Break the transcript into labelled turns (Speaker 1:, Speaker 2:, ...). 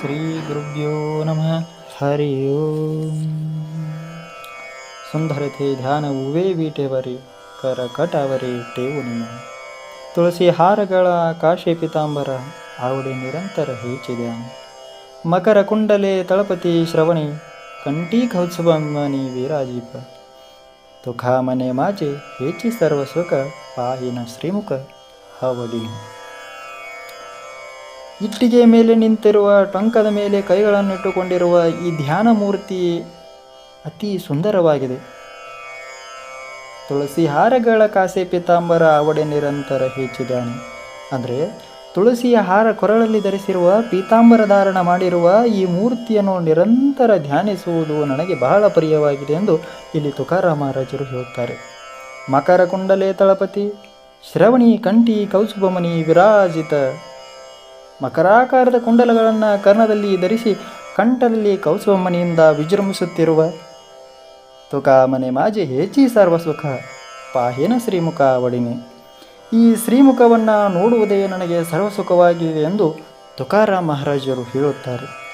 Speaker 1: ಶ್ರೀ ಗುರುಭ್ಯೋ ನಮಃ. ಹರಿ ಓಂ. ಸುಂದರತೆ ಧ್ಯಾನವುವೇ ವೀಟೆವರಿ, ಕರಕಟವರಿ ಟೇವು ನಿಮ್ಮ ತುಳಸಿ ಹಾರಗಳ ಕಾಶಿ ಪಿತಾಂಬರ, ಆವಡೆ ನಿರಂತರ ಹೆಚ್ಚಿದೆ ಮಕರ ಕುಂಡಲೆ ತಳಪತಿ ಶ್ರವಣಿ ಕಂಠೀ ಕೌತ್ಸವಮನಿ ವೀರಾಜೀಪ. ತುಖಾಮನೆ ಮಾಚೆ ಹೆಚ್ಚಿ ಸರ್ವಸುಖ ಪಾಯಿನ ಶ್ರೀಮುಖ ಹವಡಿನಿ ಇಟ್ಟಿಗೆ ಮೇಲೆ ನಿಂತಿರುವ, ಟೊಂಕದ ಮೇಲೆ ಕೈಗಳನ್ನು ಇಟ್ಟುಕೊಂಡಿರುವ ಈ ಧ್ಯಾನ ಮೂರ್ತಿ ಅತಿ ಸುಂದರವಾಗಿದೆ. ತುಳಸಿ ಹಾರಗಳ ಕಾಸೆ ಪಿತಾಂಬರ ಅವಡೆ ನಿರಂತರ ಹೆಚ್ಚಿದ್ದಾನೆ ಅಂದರೆ ತುಳಸಿಯ ಹಾರ ಕೊರಳಲ್ಲಿ ಧರಿಸಿರುವ, ಪೀತಾಂಬರ ಧಾರಣ ಮಾಡಿರುವ ಈ ಮೂರ್ತಿಯನ್ನು ನಿರಂತರ ಧ್ಯಾನಿಸುವುದು ನನಗೆ ಬಹಳ ಪ್ರಿಯವಾಗಿದೆ ಎಂದು ಇಲ್ಲಿ ತುಕಾರಾಮ ಮಹಾರಾಜರು ಹೇಳುತ್ತಾರೆ. ಮಕರ ಕುಂಡಲೆ ತಳಪತಿ ಶ್ರವಣಿ ಕಂಠಿ ಕೌಸುಬಮನಿ ವಿರಾಜಿತ ಮಕರಾಕಾರದ ಕುಂಡಲಗಳನ್ನು ಕರ್ಣದಲ್ಲಿ ಧರಿಸಿ ಕಂಠದಲ್ಲಿ ಕೌಸವಮ್ಮನಿಯಿಂದ ವಿಜೃಂಭಿಸುತ್ತಿರುವ ತುಕಾಮನೆ ಮಾಜಿ ಹೇಚಿ ಸರ್ವಸುಖ ಪಾಹೇನ ಶ್ರೀಮುಖ ಒಡಿನಿ. ಈ ಶ್ರೀಮುಖವನ್ನು ನೋಡುವುದೇ ನನಗೆ ಸರ್ವಸುಖವಾಗಿದೆ ಎಂದು ತುಕಾರಾಮ್ ಮಹಾರಾಜರು ಹೇಳುತ್ತಾರೆ.